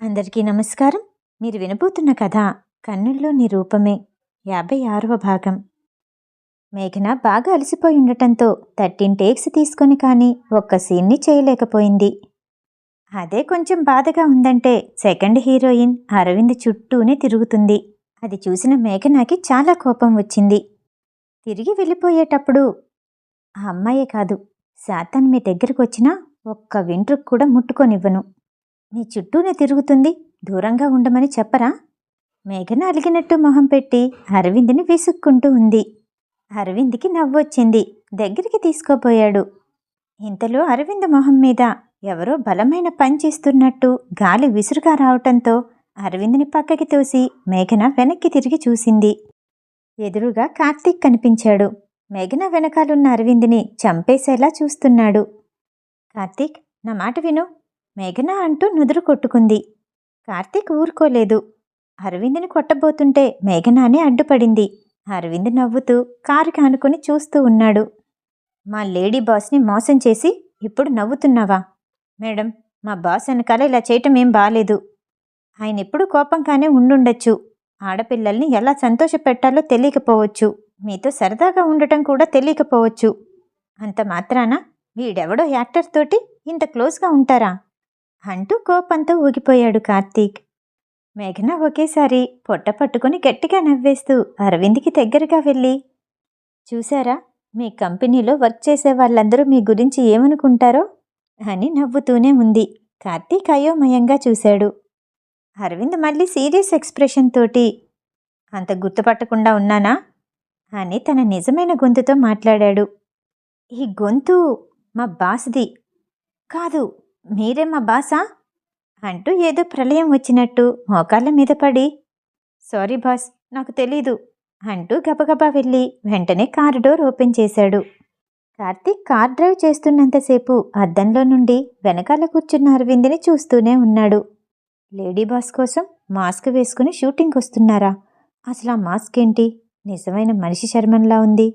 అందరికీ నమస్కారం. మీరు వినబోతున్న కథ కన్నుల్లో నీ రూపమే. యాభై ఆరవ భాగం. మేఘన బాగా అలసిపోయి ఉండటంతో థర్టీన్ టేక్స్ తీసుకొని కానీ ఒక్క సీన్ని చేయలేకపోయింది. అదే కొంచెం బాధగా ఉందంటే సెకండ్ హీరోయిన్ అరవింద్ చుట్టూనే తిరుగుతుంది. అది చూసిన మేఘనాకి చాలా కోపం వచ్చింది. తిరిగి వెళ్ళిపోయేటప్పుడు ఆ అమ్మాయే కాదు శాతాన్ మీ దగ్గరకు వచ్చినా ఒక్క వెంట్రుకు కూడా ముట్టుకొనివ్వను. నీ చుట్టూనే తిరుగుతుంది. దూరంగా ఉండమని చెప్పరా? మేఘన అలిగినట్టు మొహం పెట్టి అరవింద్ని విసుక్కుంటూ ఉంది. అరవింద్కి నవ్వొచ్చింది. దగ్గరికి తీసుకోపోయాడు. ఇంతలో అరవింద్ మొహం మీద ఎవరో బలమైన పని చేస్తున్నట్టు గాలి విసురుగా రావటంతో అరవింద్ని పక్కకి తోసి మేఘన వెనక్కి తిరిగి చూసింది. ఎదురుగా కార్తీక్ కనిపించాడు. మేఘన వెనకాలున్న అరవింద్ని చంపేసేలా చూస్తున్నాడు. కార్తీక్ నా మాట విను. మేఘన అంటూ నుదురు కొట్టుకుంది. కార్తీక్ ఊరుకోలేదు. అరవింద్ని కొట్టబోతుంటే మేఘనానే అడ్డుపడింది. అరవింద్ నవ్వుతూ కారుకి ఆనుకొని చూస్తూ ఉన్నాడు. మా లేడీ బాస్ని మోసం చేసి ఇప్పుడు నవ్వుతున్నావా? మేడం మా బాస్ వెనకాల ఇలా చేయటం ఏం బాలేదు. ఆయన ఎప్పుడూ కోపంగానే ఉండుండొచ్చు. ఆడపిల్లల్ని ఎలా సంతోషపెట్టాలో తెలియకపోవచ్చు. మీతో సరదాగా ఉండటం కూడా తెలియకపోవచ్చు. అంత మాత్రాన? వీడెవడో యాక్టర్ తోటి ఇంత క్లోజ్గా ఉంటారా? అంటూ కోపంతో ఊగిపోయాడు కార్తీక్. మేఘన ఒకేసారి పొట్ట పట్టుకుని గట్టిగా నవ్వేస్తూ అరవింద్కి దగ్గరగా వెళ్ళి. చూసారా మీ కంపెనీలో వర్క్ చేసే వాళ్ళందరూ మీ గురించి ఏమనుకుంటారో? అని నవ్వుతూనే ఉంది. కార్తీక్ అయోమయంగా చూశాడు. అరవింద్ మళ్ళీ సీరియస్ ఎక్స్ప్రెషన్ తోటి అంత గుర్తుపట్టకుండా ఉన్నానా? అని తన నిజమైన గొంతుతో మాట్లాడాడు. ఈ గొంతు మా బాస్ది. కాదు మీరే మా బాసా? అంటూ ఏదో ప్రళయం వచ్చినట్టు మోకాళ్ళ మీద పడి సారీ బాస్ నాకు తెలీదు అంటూ గబగబా వెళ్ళి వెంటనే కారు డోర్ ఓపెన్ చేశాడు. కార్తీక్ కార్ డ్రైవ్ చేస్తున్నంతసేపు అద్దంలో నుండి వెనకాల కూర్చున్న అరవింద్ని చూస్తూనే ఉన్నాడు. లేడీ బాస్ కోసం మాస్క్ వేసుకుని షూటింగ్ వస్తున్నారా? అసలు ఆ మాస్క్ ఏంటి? నిజమైన మనిషి శర్మన్లా ఉంది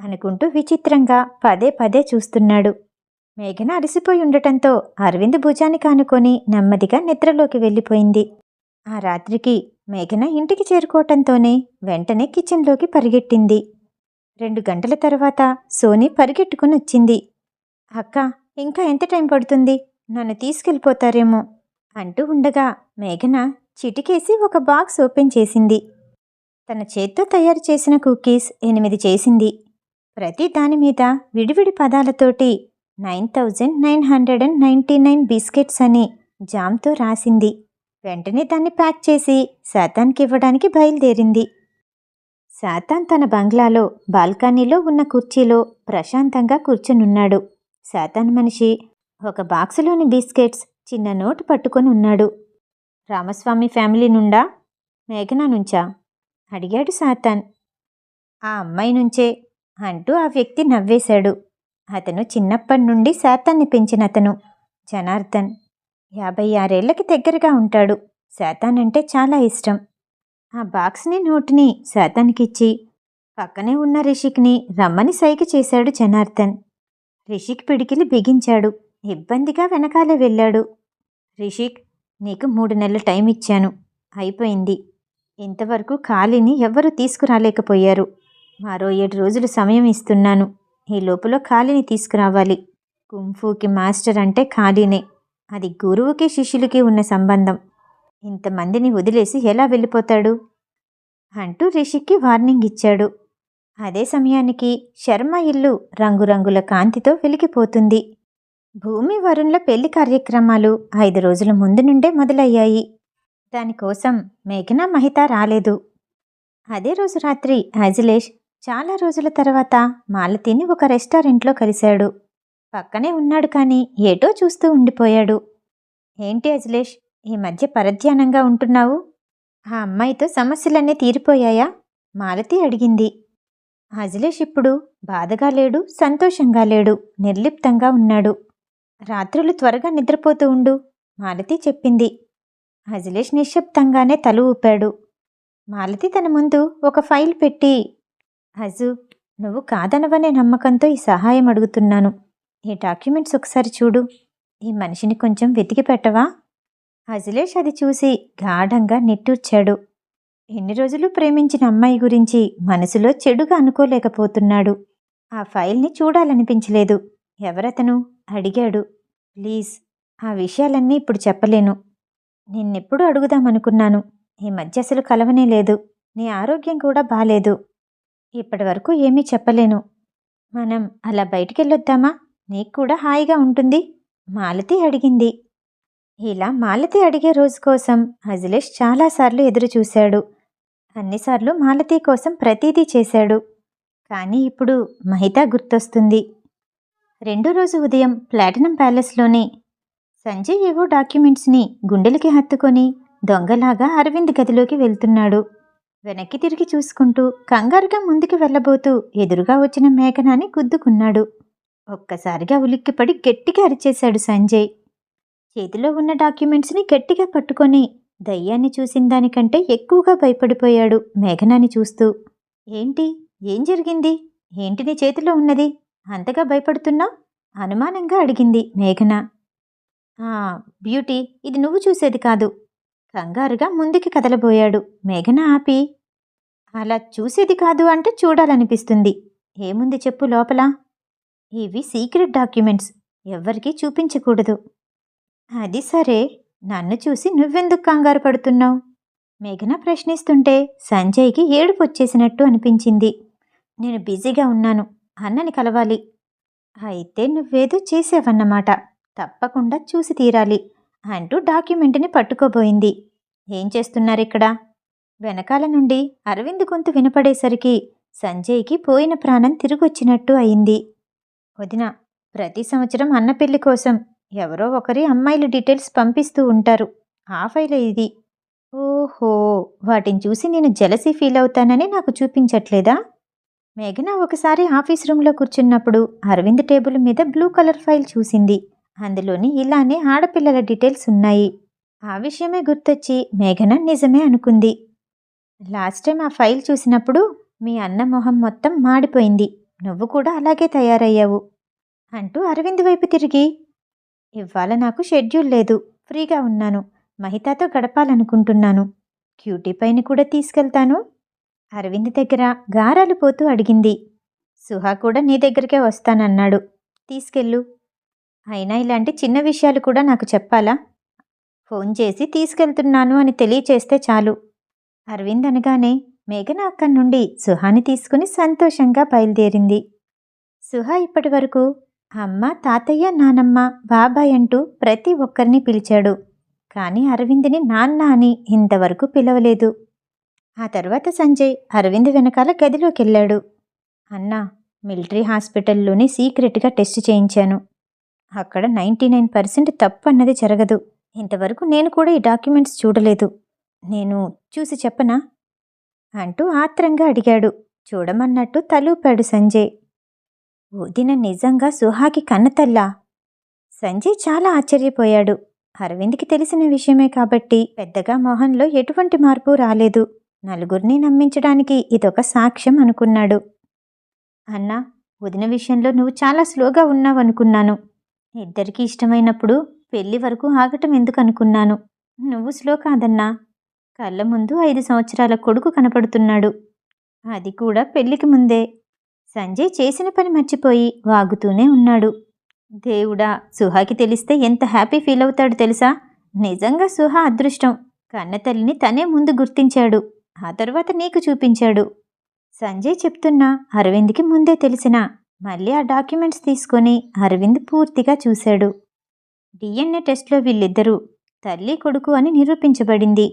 అనుకుంటూ విచిత్రంగా పదే పదే చూస్తున్నాడు. మేఘన అలసిపోయి ఉండటంతో అరవింద్ భుజాన్ని కానుకొని నెమ్మదిగా నిద్రలోకి వెళ్ళిపోయింది. ఆ రాత్రికి మేఘన ఇంటికి చేరుకోవటంతోనే వెంటనే కిచెన్లోకి పరిగెట్టింది. రెండు గంటల తర్వాత సోనీ పరిగెట్టుకుని వచ్చింది. అక్క ఇంకా ఎంత టైం పడుతుంది? నన్ను తీసుకెళ్ళిపోతారేమో అంటూ ఉండగా మేఘన చిటికేసి ఒక బాక్స్ ఓపెన్ చేసింది. తన చేత్తో తయారు చేసిన కుకీస్ ఎనిమిది చేసింది. ప్రతి దాని మీద విడివిడి పదాలతోటి nine thousand nine hundred and ninety nine biscuits అని జామ్తో రాసింది. వెంటనే దాన్ని ప్యాక్ చేసి శాతాన్కి ఇవ్వడానికి బయలుదేరింది. శాతాన్ తన బంగ్లాలో బాల్కనీలో ఉన్న కుర్చీలో ప్రశాంతంగా కూర్చునున్నాడు. శాతాన్ మనిషి ఒక బాక్సులోని బిస్కెట్స్ చిన్న నోటు పట్టుకొని ఉన్నాడు. రామస్వామి ఫ్యామిలీ నుండా? మేఘనా నుంచా? అడిగాడు సాతాన్. ఆ అమ్మాయి నుంచే అంటూ ఆ వ్యక్తి నవ్వేశాడు. అతను చిన్నప్పటి నుండి శాతాన్ని పెంచిన అతను. జనార్దన్ యాభై ఆరేళ్ళకి దగ్గరగా ఉంటాడు. శాతాన్ అంటే చాలా ఇష్టం. ఆ బాక్స్ని నోటిని శాతానికిచ్చి పక్కనే ఉన్న రిషిక్ని రమ్మని సైకి చేశాడు జనార్దన్. రిషిక్ పిడికిలి బిగించాడు. ఇబ్బందిగా వెనకాలే వెళ్ళాడు. రిషిక్ నీకు మూడు నెలల టైం ఇచ్చాను. అయిపోయింది. ఇంతవరకు ఖాళీని ఎవ్వరూ తీసుకురాలేకపోయారు. మరో ఏడు రోజులు సమయం ఇస్తున్నాను. ఈ లోపల ఖాళీని తీసుకురావాలి. కుంఫూకి మాస్టర్ అంటే ఖాళీనే. అది గురువుకి శిష్యులకి ఉన్న సంబంధం. ఇంతమందిని వదిలేసి ఎలా వెళ్ళిపోతాడు? అంటూ రిషికి వార్నింగ్ ఇచ్చాడు. అదే సమయానికి శర్మ ఇల్లు రంగురంగుల కాంతితో వెలిగిపోతుంది. భూమి వరుణ్ల పెళ్ళి కార్యక్రమాలు ఐదు రోజుల ముందు నుండే మొదలయ్యాయి. దానికోసం మేఘనా మహిత రాలేదు. అదే రోజు రాత్రి అజిలేష్ చాలా రోజుల తర్వాత మాలతిని ఒక రెస్టారెంట్లో కలిశాడు. పక్కనే ఉన్నాడు కానీ ఏటో చూస్తూ ఉండిపోయాడు. ఏంటి అజిలేష్ ఈ మధ్య పరధ్యానంగా ఉంటున్నావు? ఆ అమ్మాయితో సమస్యలన్నీ తీరిపోయాయా? మాలతి అడిగింది. అజిలేష్ ఇప్పుడు బాధగా లేడు సంతోషంగా లేడు నిర్లిప్తంగా ఉన్నాడు. రాత్రులు త్వరగా నిద్రపోతూ ఉండు మాలతి చెప్పింది. అజిలేష్ నిశ్శబ్దంగానే తల ఊపాడు. మాలతి తన ముందు ఒక ఫైల్ పెట్టి అజు నువ్వు కాదనవనే నమ్మకంతో ఈ సహాయం అడుగుతున్నాను. ఈ డాక్యుమెంట్స్ ఒకసారి చూడు. ఈ మనిషిని కొంచెం వెతికి పెట్టవా? అజిలేష్ అది చూసి గాఢంగా నిట్టూర్చాడు. ఎన్ని రోజులు ప్రేమించిన అమ్మాయి గురించి మనసులో చెడుగా అనుకోలేకపోతున్నాడు. ఆ ఫైల్ని చూడాలనిపించలేదు. ఎవరతను? అడిగాడు. ప్లీజ్ ఆ విషయాలన్నీ ఇప్పుడు చెప్పలేను. నిన్నెప్పుడు అడుగుదామనుకున్నాను. ఈ మధ్య అసలు కలవనే లేదు. నీ ఆరోగ్యం కూడా బాలేదు. ఇప్పటి వరకు ఏమీ చెప్పలేను. మనం అలా బయటికెళ్ళొద్దామా? నీకు కూడా హాయిగా ఉంటుంది. మాలతి అడిగింది. ఇలా మాలతి అడిగే రోజు కోసం అజిలేష్ చాలాసార్లు ఎదురు చూశాడు అన్నిసార్లు మాలతి కోసం ప్రతీదీ చేశాడు. కానీ ఇప్పుడు మహిత గుర్తొస్తుంది. రెండో రోజు ఉదయం ప్లాటినం ప్యాలెస్లోనే సంజయ్ ఏవో డాక్యుమెంట్స్ని గుండెలకి హత్తుకొని దొంగలాగా అరవింద్ గదిలోకి వెళ్తున్నాడు. వెనక్కి తిరిగి చూసుకుంటూ కంగారుగా ముందుకు వెళ్ళబోతూ ఎదురుగా వచ్చిన మేఘనాని గుద్దుకున్నాడు. ఒక్కసారిగా ఉలిక్కిపడి గట్టిగా అరిచేశాడు సంజయ్. చేతిలో ఉన్న డాక్యుమెంట్స్ని గట్టిగా పట్టుకొని దయ్యాన్ని చూసిన దానికంటే ఎక్కువగా భయపడిపోయాడు మేఘనాని చూస్తూ. ఏంటి? ఏం జరిగింది? ఏంటి నీ చేతిలో ఉన్నది? అంతగా భయపడుతున్నా అనుమానంగా అడిగింది మేఘన. "ఆ, బ్యూటీ ఇది నువ్వు చూసేది కాదు. కంగారుగా ముందుకి కదలబోయాడు. మేఘన ఆపి అలా చూసేది కాదు అంటే చూడాలనిపిస్తుంది. ఏముంది చెప్పు లోపల. ఇవి సీక్రెట్ డాక్యుమెంట్స్. ఎవ్వరికీ చూపించకూడదు. అది సరే. నన్ను చూసి నువ్వెందుకు కంగారు పడుతున్నావు? మేఘన ప్రశ్నిస్తుంటే సంజయ్కి ఏడుపు వచ్చేసినట్టు అనిపించింది. నేను బిజీగా ఉన్నాను. అన్నని కలవాలి. అయితే నువ్వేదో చేసావన్నమాట. తప్పకుండా చూసి తీరాలి. అంటూ డాక్యుమెంట్ని పట్టుకోబోయింది. ఏం చేస్తున్నారిక్కడ? వెనకాల నుండి అరవింద్ గొంతు వినపడేసరికి సంజయ్కి పోయిన ప్రాణం తిరిగొచ్చినట్టు అయింది. వదిన ప్రతి సంవత్సరం అన్న పెళ్ళి కోసం ఎవరో ఒకరి అమ్మాయిల డీటెయిల్స్ పంపిస్తూ ఉంటారు. ఆ ఫైలే ఇది. ఓహో వాటిని చూసి నేను జలసీ ఫీల్ అవుతానని నాకు చూపించట్లేదా? మేఘన ఒకసారి ఆఫీస్ రూమ్లో కూర్చున్నప్పుడు అరవింద్ టేబుల్ మీద బ్లూ కలర్ ఫైల్ చూసింది. అందులోని ఇలానే ఆడపిల్లల డీటెయిల్స్ ఉన్నాయి. ఆ విషయమే గుర్తొచ్చి మేఘన నిజమే అనుకుంది. లాస్ట్ టైం ఆ ఫైల్ చూసినప్పుడు మీ అన్న మొహం మొత్తం మాడిపోయింది. నువ్వు కూడా అలాగే తయారయ్యావు. అంటూ అరవింద్ వైపు తిరిగి ఇవాళ నాకు షెడ్యూల్ లేదు. ఫ్రీగా ఉన్నాను. మహితాతో గడపాలనుకుంటున్నాను. క్యూటీ పైన కూడా తీసుకెళ్తాను. అరవింద్ దగ్గర గారాలు పోతూ అడిగింది. సుహా కూడా నీ దగ్గరికే వస్తానన్నాడు. తీసుకెళ్ళు. అయినా ఇలాంటి చిన్న విషయాలు కూడా నాకు చెప్పాలా? ఫోన్ చేసి తీసుకెళ్తున్నాను అని తెలియచేస్తే చాలు. అరవింద్ అనగానే మేఘన అక్కడి నుండి సుహాని తీసుకుని సంతోషంగా బయలుదేరింది. సుహా ఇప్పటి వరకు అమ్మ తాతయ్య నానమ్మ బాబాయ్ అంటూ ప్రతి ఒక్కరిని పిలిచాడు. కానీ అరవింద్ని నాన్న అని ఇంతవరకు పిలవలేదు. ఆ తర్వాత సంజయ్ అరవింద్ వెనకాల గదిలోకి వెళ్ళాడు అన్నా మిలిటరీ హాస్పిటల్లోనే సీక్రెట్గా టెస్ట్ చేయించాను. అక్కడ నైంటీ నైన్ పర్సెంట్ తప్పు అన్నది జరగదు. ఇంతవరకు నేను కూడా ఈ డాక్యుమెంట్స్ చూడలేదు. నేను చూసి చెప్పనా? అంటూ ఆత్రంగా అడిగాడు. చూడమన్నట్టు తలూపాడు సంజయ్. వదిన నిజంగా సుహాకి కన్నతల్లా? సంజయ్ చాలా ఆశ్చర్యపోయాడు. అరవింద్కి తెలిసిన విషయమే కాబట్టి పెద్దగా మోహన్లో ఎటువంటి మార్పు రాలేదు. నలుగురిని నమ్మించడానికి ఇదొక సాక్ష్యం అనుకున్నాడు. అన్నా వదిన విషయంలో నువ్వు చాలా స్లోగా ఉన్నావనుకున్నాను. ఇద్దరికీ ఇష్టమైనప్పుడు పెళ్ళి వరకు ఆగటం ఎందుకు అనుకున్నాను నువ్వు స్లో కాదన్నా. కళ్ళ ముందు ఐదు సంవత్సరాల కొడుకు కనపడుతున్నాడు. అది కూడా పెళ్ళికి ముందే. సంజయ్ చేసిన పని మర్చిపోయి వాగుతూనే ఉన్నాడు. దేవుడా సుహాకి తెలిస్తే ఎంత హ్యాపీ ఫీల్ అవుతాడు తెలుసా? నిజంగా సుహా అదృష్టం. కన్నతల్లిని తనే ముందు గుర్తించాడు. ఆ తర్వాత నీకు చూపించాడు. సంజయ్ చెప్తున్నా అరవింద్కి ముందే తెలిసినా మళ్ళీ ఆ డాక్యుమెంట్స్ తీసుకొని అరవింద్ పూర్తిగా చూశాడు. డిఎన్ఏ టెస్ట్లో వీళ్ళిద్దరూ తల్లి కొడుకు అని నిరూపించబడింది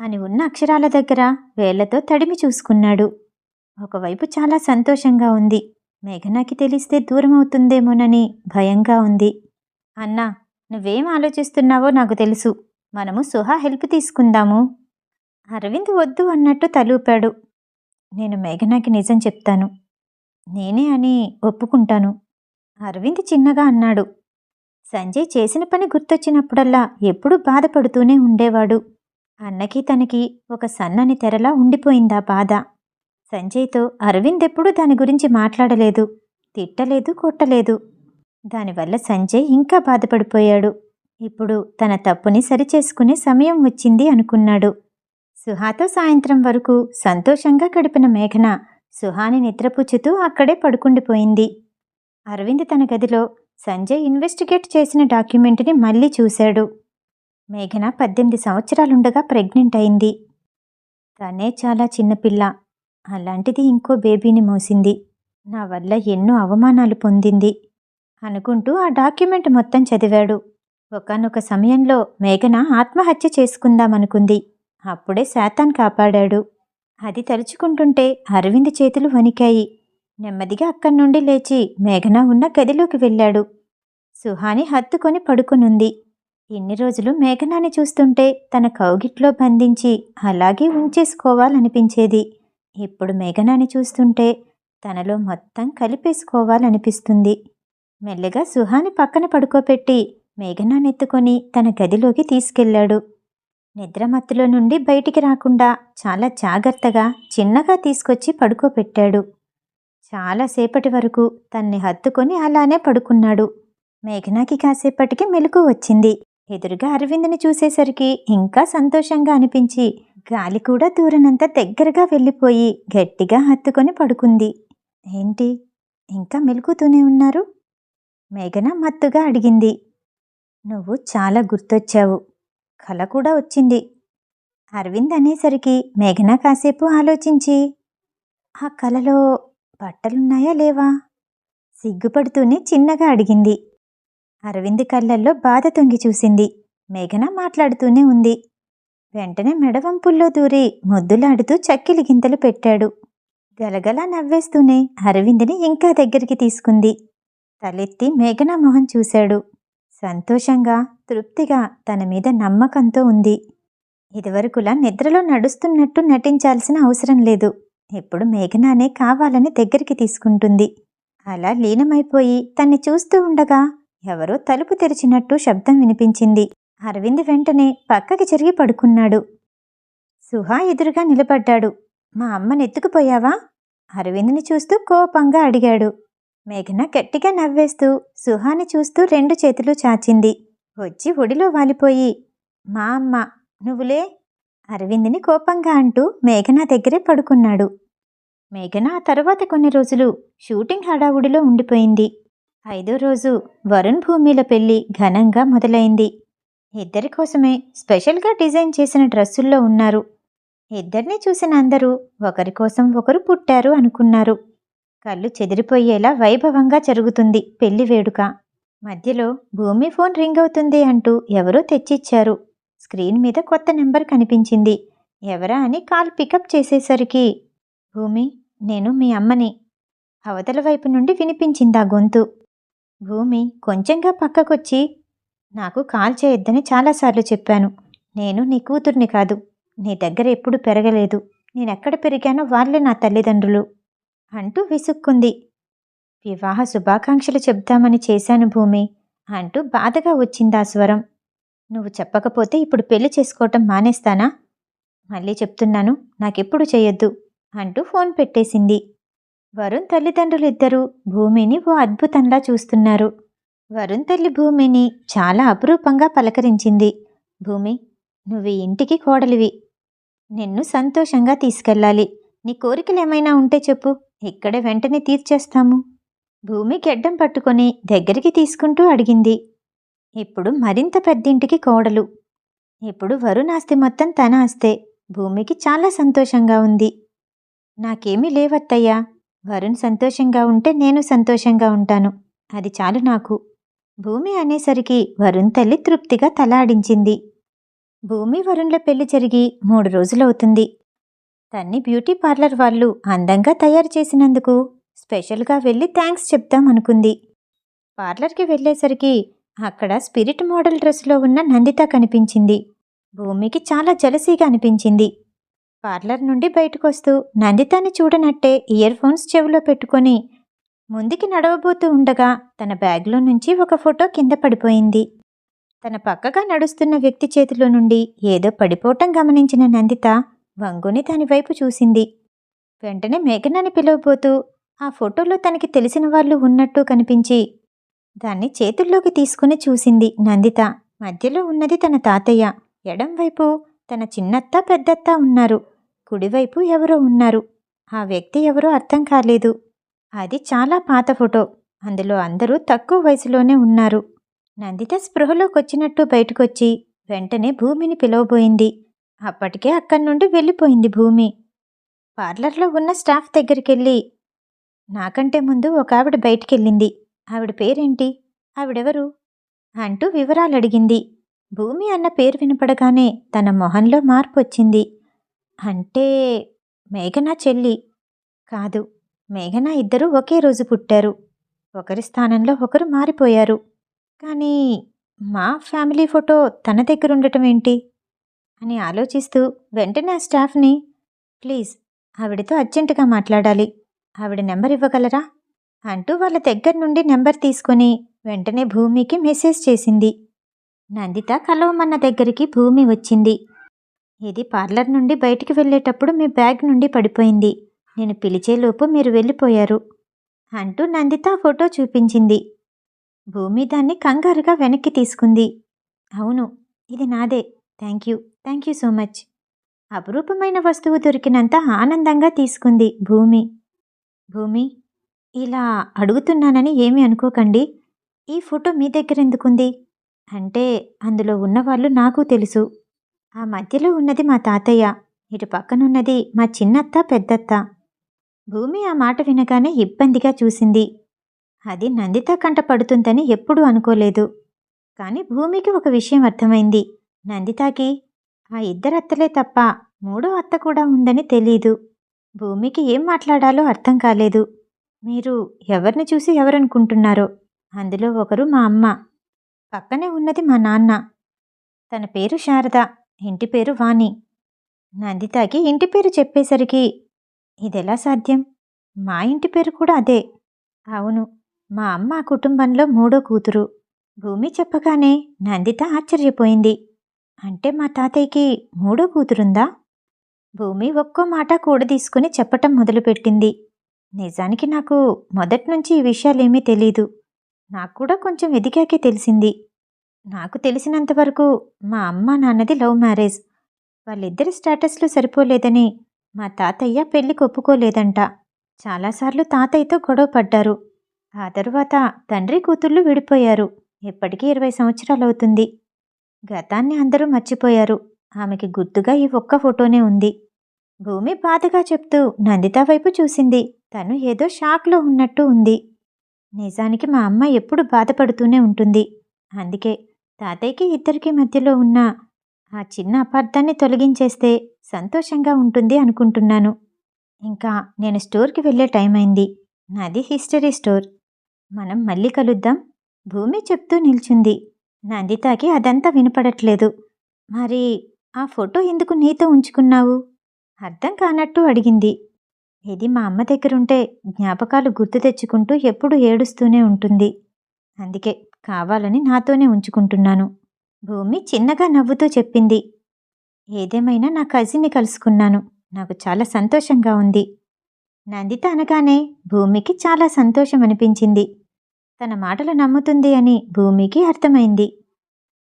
అని ఉన్న అక్షరాల దగ్గర వేళ్ళతో తడిమి చూసుకున్నాడు. ఒకవైపు చాలా సంతోషంగా ఉంది. మేఘనాకి తెలిస్తే దూరం అవుతుందేమోనని భయంగా ఉంది. అన్నా నువ్వేం ఆలోచిస్తున్నావో నాకు తెలుసు. మనము సుహా హెల్ప్ తీసుకుందాము. అరవింద్ వద్దు అన్నట్టు తలూపాడు. నేను మేఘనాకి నిజం చెప్తాను. నేనే అని ఒప్పుకుంటాను. అరవింద్ చిన్నగా అన్నాడు. సంజయ్ చేసిన పని గుర్తొచ్చినప్పుడల్లా ఎప్పుడూ బాధపడుతూనే ఉండేవాడు. అన్నకి తనకి ఒక సన్నని తెరలా ఉండిపోయిందా బాధ. సంజయ్తో అరవింద్ ఎప్పుడూ దాని గురించి మాట్లాడలేదు. తిట్టలేదు కొట్టలేదు. దానివల్ల సంజయ్ ఇంకా బాధపడిపోయాడు. ఇప్పుడు తన తప్పుని సరిచేసుకునే సమయం వచ్చింది అనుకున్నాడు. సుహాతో సాయంత్రం వరకు సంతోషంగా గడిపిన మేఘన సుహాని నిద్రపుచ్చుతూ అక్కడే పడుకుండిపోయింది. అరవింద్ తన గదిలో సంజయ్ ఇన్వెస్టిగేట్ చేసిన డాక్యుమెంట్ని మళ్ళీ చూశాడు. మేఘన పద్దెనిమిది సంవత్సరాలుండగా ప్రెగ్నెంట్ అయింది. తనే చాలా చిన్నపిల్ల అలాంటిది ఇంకో బేబీని మోసింది. నా వల్ల ఎన్నో అవమానాలు పొందింది. అనుకుంటూ ఆ డాక్యుమెంట్ మొత్తం చదివాడు. ఒకానొక సమయంలో మేఘన ఆత్మహత్య చేసుకుందామనుకుంది. అప్పుడే శాతాన్ కాపాడాడు. అది తలుచుకుంటుంటే అరవింద్ చేతులు వణికాయి. నెమ్మదిగా అక్కడి నుండి లేచి మేఘన ఉన్న గదిలోకి వెళ్ళాడు. సుహాని హత్తుకొని పడుకునుంది. ఇన్ని రోజులు మేఘనాని చూస్తుంటే తన కౌగిట్లో బంధించి అలాగే ఉంచేసుకోవాలనిపించేది. ఇప్పుడు మేఘనాని చూస్తుంటే తనలో మొత్తం కలిపేసుకోవాలనిపిస్తుంది. మెల్లగా సుహాని పక్కన పడుకోపెట్టి మేఘనానెత్తుకొని తన గదిలోకి తీసుకెళ్ళాడు. నిద్రమత్తులో నుండి బయటికి రాకుండా చాలా జాగ్రత్తగా చిన్నగా తీసుకొచ్చి పడుకోబెట్టాడు. చాలాసేపటి వరకు తన్ని హత్తుకొని అలానే పడుకున్నాడు. మేఘనాకి కాసేపటికి మెలకు వచ్చింది. ఎదురుగా అరవింద్ని చూసేసరికి ఇంకా సంతోషంగా అనిపించి గాలి కూడా దూరనంత దగ్గరగా వెళ్ళిపోయి గట్టిగా హత్తుకొని పడుకుంది. ఏంటి? ఇంకా మెలుకుతూనే ఉన్నారు? మేఘన మత్తుగా అడిగింది. నువ్వు చాలా గుర్తొచ్చావు. కల కూడా వచ్చింది. అరవింద్ అనేసరికి మేఘన కాసేపు ఆలోచించి ఆ కలలో బట్టలున్నాయా లేవా? సిగ్గుపడుతూనే చిన్నగా అడిగింది. అరవింద్ కళ్ళల్లో బాధ తొంగి చూసింది. మేఘన మాట్లాడుతూనే ఉంది. వెంటనే మెడవంపుల్లో దూరి ముద్దులాడుతూ చక్కిలి గింతలు పెట్టాడు. గలగలా నవ్వేస్తూనే అరవింద్ని ఇంకా దగ్గరికి తీసుకుంది. తలెత్తి మేఘన మొహం చూశాడు. సంతోషంగా తృప్తిగా తన మీద నమ్మకంతో ఉంది. ఇదివరకులా నిద్రలో నడుస్తున్నట్టు నటించాల్సిన అవసరం లేదు. ఇప్పుడు మేఘనానే కావాలని దగ్గరికి తీసుకుంటుంది. అలా లీనమైపోయి తన్ని చూస్తూ ఉండగా ఎవరో తలుపు తెరిచినట్టు శబ్దం వినిపించింది. అరవింద్ వెంటనే పక్కకి జరిగి పడుకున్నాడు. సుహా ఎదురుగా నిలబడ్డాడు. మా అమ్మని ఎత్తుకుపోయావా అరవింద్ని చూస్తూ కోపంగా అడిగాడు. మేఘన గట్టిగా నవ్వేస్తూ సుహాని చూస్తూ రెండు చేతులు చాచింది. వచ్చి ఒడిలో వాలిపోయి మా అమ్మ నువ్వులే అరవింద్ని కోపంగా అంటూ మేఘన దగ్గరే పడుకున్నాడు. మేఘన ఆ తర్వాత కొన్ని రోజులు షూటింగ్ హడావుడిలో ఉండిపోయింది. ఐదో రోజు వరుణ్ భూమిల పెళ్ళి ఘనంగా మొదలైంది. ఇద్దరి కోసమే స్పెషల్గా డిజైన్ చేసిన డ్రెస్సుల్లో ఉన్నారు. ఇద్దరిని చూసిన అందరూ ఒకరి కోసం ఒకరు పుట్టారు అనుకున్నారు. కళ్ళు చెదిరిపోయేలా వైభవంగా జరుగుతుంది పెళ్ళి వేడుక. మధ్యలో భూమి ఫోన్ రింగ్ అవుతుంది అంటూ ఎవరో తెచ్చిచ్చారు. స్క్రీన్ మీద కొత్త నెంబర్ కనిపించింది. ఎవరా అని కాల్ పికప్ చేసేసరికి భూమి నేను మీ అమ్మని. అవతల వైపు నుండి వినిపించింది ఆ గొంతు. భూమి కొంచెంగా పక్కకొచ్చి నాకు కాల్ చేయొద్దని చాలాసార్లు చెప్పాను. నేను నీ కూతుర్ని కాదు. నీ దగ్గర ఎప్పుడు పెరగలేదు. నేనెక్కడ పెరిగానో వాళ్ళే నా తల్లిదండ్రులు. అంటూ విసుక్కుంది. వివాహ శుభాకాంక్షలు చెప్దామని చేశాను భూమి అంటూ బాధగా వచ్చిందా స్వరం. నువ్వు చెప్పకపోతే ఇప్పుడు పెళ్ళి చేసుకోవటం మానేస్తానా? మళ్ళీ చెప్తున్నాను నాకెప్పుడు చేయొద్దు అంటూ ఫోన్ పెట్టేసింది. వరుణ్ తల్లిదండ్రులిద్దరూ భూమిని ఓ అద్భుతంలా చూస్తున్నారు. వరుణ్ తల్లి భూమిని చాలా అపురూపంగా పలకరించింది. భూమి నువ్వు ఇంటికి కోడలివి. నిన్ను సంతోషంగా తీసుకెళ్ళాలి. నీ కోరికలు ఏమైనా ఉంటే చెప్పు. ఇక్కడే వెంటనే తీర్చేస్తాము. భూమి గెడ్డం పట్టుకొని దగ్గరికి తీసుకుంటూ అడిగింది. ఇప్పుడు మరింత పెద్దింటికి కోడలు. ఇప్పుడు వరుణ్ ఆస్తి మొత్తం తన ఆస్తే. భూమికి చాలా సంతోషంగా ఉంది. నాకేమీ లేవత్తయ్యా. వరుణ్ సంతోషంగా ఉంటే నేను సంతోషంగా ఉంటాను. అది చాలు నాకు. భూమి అనేసరికి వరుణ్ తల్లి తృప్తిగా తలాడించింది. భూమి వరుణ్ల పెళ్ళి జరిగి మూడు రోజులవుతుంది. తన్ని బ్యూటీ పార్లర్ వాళ్ళు అందంగా తయారు చేసినందుకు స్పెషల్గా వెళ్ళి థ్యాంక్స్ చెప్తాం అనుకుంది. పార్లర్కి వెళ్ళేసరికి అక్కడ స్పిరిట్ మోడల్ డ్రెస్లో ఉన్న నందిత కనిపించింది. భూమికి చాలా జలసీగా అనిపించింది. పార్లర్ నుండి బయటకొస్తూ నందితాని చూడనట్టే ఇయర్ ఫోన్స్ చెవిలో పెట్టుకొని ముందుకి నడవబోతూ ఉండగా తన బ్యాగ్లో నుంచి ఒక ఫోటో కింద పడిపోయింది. తన పక్కగా నడుస్తున్న వ్యక్తి చేతిలో నుండి ఏదో పడిపోవటం గమనించిన నందిత వంగుని దాని వైపు చూసింది. వెంటనే మేఘనాన్ని పిలవబోతూ ఆ ఫోటోలో తనకి తెలిసిన వాళ్ళు ఉన్నట్టు కనిపించి దాన్ని చేతుల్లోకి తీసుకుని చూసింది నందిత. మధ్యలో ఉన్నది తన తాతయ్య. ఎడంవైపు తన చిన్నత్త పెద్దత్త ఉన్నారు. కుడివైపు ఎవరో ఉన్నారు. ఆ వ్యక్తి ఎవరో అర్థం కాలేదు. అది చాలా పాత ఫోటో. అందులో అందరూ తక్కువ వయసులోనే ఉన్నారు. నందిత స్పృహలోకొచ్చినట్టు బయటకొచ్చి వెంటనే భూమిని పిలవబోయింది. అప్పటికే అక్కడి నుండి వెళ్ళిపోయింది భూమి. పార్లర్లో ఉన్న స్టాఫ్ దగ్గరికెళ్ళి నాకంటే ముందు ఒక ఆవిడ బయటికెళ్ళింది. ఆవిడ పేరేంటి? ఆవిడెవరు? అంటూ వివరాలు అడిగింది భూమి అన్న పేరు వినపడగానే తన మొహంలో మార్పు వచ్చింది అంటే మేఘనా చెల్లి. కాదు మేఘనా ఇద్దరూ ఒకే రోజు పుట్టారు. ఒకరి స్థానంలో ఒకరు మారిపోయారు. కానీ మా ఫ్యామిలీ ఫోటో తన దగ్గర ఉండటం ఏంటి? అని ఆలోచిస్తూ వెంటనే ఆ స్టాఫ్ని ప్లీజ్ ఆవిడతో అర్జెంటుగా మాట్లాడాలి. ఆవిడ నెంబర్ ఇవ్వగలరా? అంటూ వాళ్ళ దగ్గర నుండి నెంబర్ తీసుకొని వెంటనే భూమికి మెసేజ్ చేసింది. నందిత కలవమన్న దగ్గరికి భూమి వచ్చింది. ఇది పార్లర్ నుండి బయటికి వెళ్ళేటప్పుడు మీ బ్యాగ్ నుండి పడిపోయింది. నేను పిలిచేలోపు మీరు వెళ్ళిపోయారు అంటూ నందిత ఫోటో చూపించింది. భూమి దాన్ని కంగారుగా వెనక్కి తీసుకుంది. అవును ఇది నాదే. Thank you. Thank you so much. అపురూపమైన వస్తువు దొరికినంత ఆనందంగా తీసుకుంది భూమి. భూమి ఇలా అడుగుతున్నానని ఏమీ అనుకోకండి. ఈ ఫోటో మీ దగ్గర ఎందుకుంది? అంటే అందులో ఉన్నవాళ్ళు నాకు తెలుసు. ఆ మధ్యలో ఉన్నది మా తాతయ్య ఇటు పక్కనున్నది మా చిన్నత్త పెద్దత్త. భూమి ఆ మాట వినగానే ఇబ్బందిగా చూసింది. అది నందిత కంట పడుతుందని ఎప్పుడూ అనుకోలేదు. కానీ భూమికి ఒక విషయం అర్థమైంది. నందితాకి ఆ ఇద్దరత్తలే తప్ప మూడో అత్త కూడా ఉందని తెలీదు. భూమికి ఏం మాట్లాడాలో అర్థం కాలేదు. మీరు ఎవరిని చూసి ఎవరనుకుంటున్నారో అందులో ఒకరు మా అమ్మ. పక్కనే ఉన్నది మా నాన్న. తన పేరు శారద ఇంటి పేరు వాణి. నందితాకి ఇంటి పేరు చెప్పేసరికి ఇదెలా సాధ్యం? మా ఇంటి పేరు కూడా అదే. అవును మా అమ్మ కుటుంబంలో మూడో కూతురు. భూమి చెప్పగానే నందిత ఆశ్చర్యపోయింది. అంటే మా తాతయ్యకి మూడో కూతురుందా? భూమి ఒక్కో మాట కూడదీసుకుని చెప్పటం మొదలుపెట్టింది. నిజానికి నాకు మొదటి నుంచి ఈ విషయాలేమీ తెలీదు. నాకు కూడా కొంచెం ఎదిగాకే తెలిసింది. నాకు తెలిసినంతవరకు మా అమ్మ నాన్నది లవ్ మ్యారేజ్. వాళ్ళిద్దరి స్టేటస్లు సరిపోలేదని మా తాతయ్య పెళ్ళికి ఒప్పుకోలేదంట. చాలాసార్లు తాతయ్యతో గొడవ పడ్డారు. ఆ తరువాత తండ్రి కూతుళ్ళు విడిపోయారు. ఇప్పటికీ ఇరవై సంవత్సరాలవుతుంది. గతాన్ని అందరూ మర్చిపోయారు. ఆమెకి గుర్తుగా ఈ ఒక్క ఫోటోనే ఉంది. భూమి బాధగా చెప్తూ నందిత వైపు చూసింది. తను ఏదో షాక్లో ఉన్నట్టు ఉంది. నిజానికి మా అమ్మ ఎప్పుడు బాధపడుతూనే ఉంటుంది. అందుకే తాతయ్యకి ఇద్దరికి మధ్యలో ఉన్న ఆ చిన్న అపార్థాన్ని తొలగించేస్తే సంతోషంగా ఉంటుంది అనుకుంటున్నాను. ఇంకా నేను స్టోర్కి వెళ్ళే టైం అయింది. నాది హిస్టరీ స్టోర్. మనం మళ్ళీ కలుద్దాం. భూమి చెప్తూ నిల్చుంది. నందితాకి అదంతా వినపడట్లేదు. మరి ఆ ఫోటో ఎందుకు నీతో ఉంచుకున్నావు? అర్థం కానట్టు అడిగింది. ఇది మా అమ్మ దగ్గరుంటే జ్ఞాపకాలు గుర్తు తెచ్చుకుంటూ ఎప్పుడు ఏడుస్తూనే ఉంటుంది. అందుకే కావాలని నాతోనే ఉంచుకుంటున్నాను. భూమి చిన్నగా నవ్వుతూ చెప్పింది. ఏదేమైనా నా కజిన్ని కలుసుకున్నాను. నాకు చాలా సంతోషంగా ఉంది. నందిత అనగానే భూమికి చాలా సంతోషం అనిపించింది తన మాటలు నమ్ముతుంది అని భూమికి అర్థమైంది.